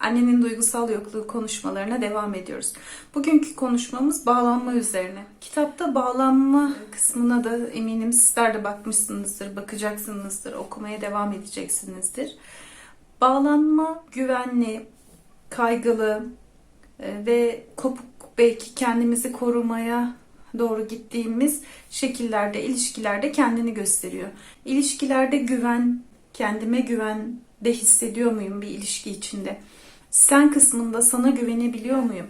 Annenin duygusal yokluğu konuşmalarına devam ediyoruz. Bugünkü konuşmamız bağlanma üzerine. Kitapta bağlanma kısmına da eminim sizler de bakmışsınızdır, bakacaksınızdır, okumaya devam edeceksinizdir. Bağlanma güvenli, kaygılı e, ve kopuk belki kendimizi korumaya doğru gittiğimiz şekillerde, ilişkilerde kendini gösteriyor. İlişkilerde güven, kendime güven de hissediyor muyum bir ilişki içinde? Sen kısmında sana güvenebiliyor muyum?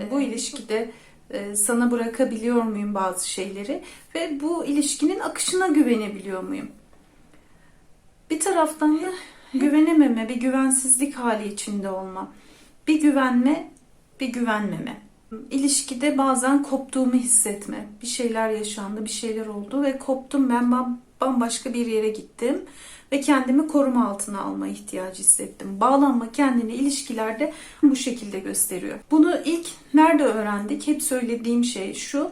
E, Bu ilişkide e, sana bırakabiliyor muyum bazı şeyleri ve bu ilişkinin akışına güvenebiliyor muyum? Bir taraftan da güvenememe, bir güvensizlik hali içinde olma. Bir güvenme, bir güvenmeme. İlişkide bazen koptuğumu hissetme. Bir şeyler yaşandı, bir şeyler oldu ve koptum. Ben bam- bambaşka bir yere gittim ve kendimi koruma altına alma ihtiyacı hissettim. Bağlanma kendini ilişkilerde bu şekilde gösteriyor. Bunu ilk nerede öğrendik? Hep söylediğim şey şu.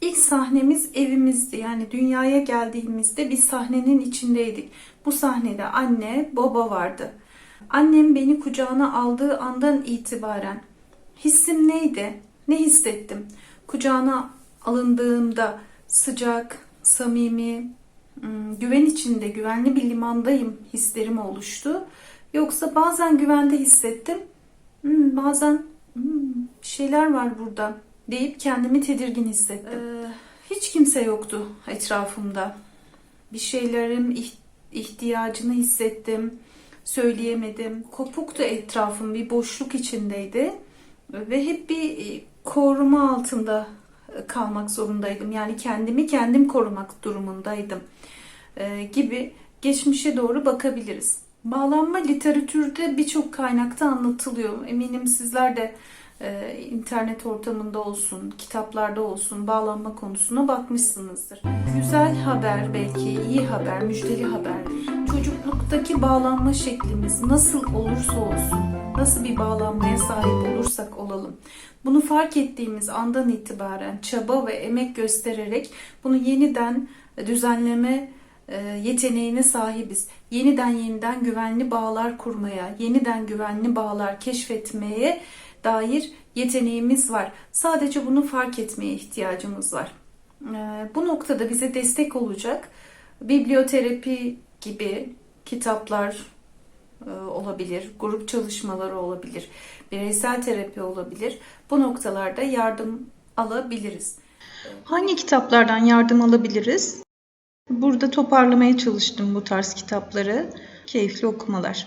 İlk sahnemiz evimizdi. Yani dünyaya geldiğimizde bir sahnenin içindeydik. Bu sahnede anne, baba vardı. Annem beni kucağına aldığı andan itibaren hissim neydi? Ne hissettim? Kucağına alındığımda sıcak, samimi, ım, güven içinde, güvenli bir limandayım hislerim oluştu. Yoksa bazen güvende hissettim, "Hmm, bazen "Hmm, bir şeyler var burada deyip kendimi tedirgin hissettim. Ee, hiç kimse yoktu etrafımda. Bir şeylerin iht- ihtiyacını hissettim, söyleyemedim. Kopuktu etrafım, bir boşluk içindeydi ve hep bir koruma altında e, kalmak zorundaydım. Yani kendimi kendim korumak durumundaydım e, gibi geçmişe doğru bakabiliriz. Bağlanma literatürde birçok kaynakta anlatılıyor. Eminim sizler de e, internet ortamında olsun, kitaplarda olsun bağlanma konusuna bakmışsınızdır. Güzel haber belki, iyi haber, müjdeli haber. Çocukluktaki bağlanma şeklimiz nasıl olursa olsun, nasıl bir bağlanmaya sahip olursak olalım. Bunu fark ettiğimiz andan itibaren çaba ve emek göstererek bunu yeniden düzenleme e, yeteneğine sahibiz. Yeniden yeniden güvenli bağlar kurmaya, yeniden güvenli bağlar keşfetmeye dair yeteneğimiz var. Sadece bunu fark etmeye ihtiyacımız var. E, Bu noktada bize destek olacak biblioterapi gibi kitaplar e, olabilir, grup çalışmaları olabilir, bireysel terapi olabilir. Bu noktalarda yardım alabiliriz. Hangi kitaplardan yardım alabiliriz? Burada toparlamaya çalıştım bu tarz kitapları. Keyifli okumalar.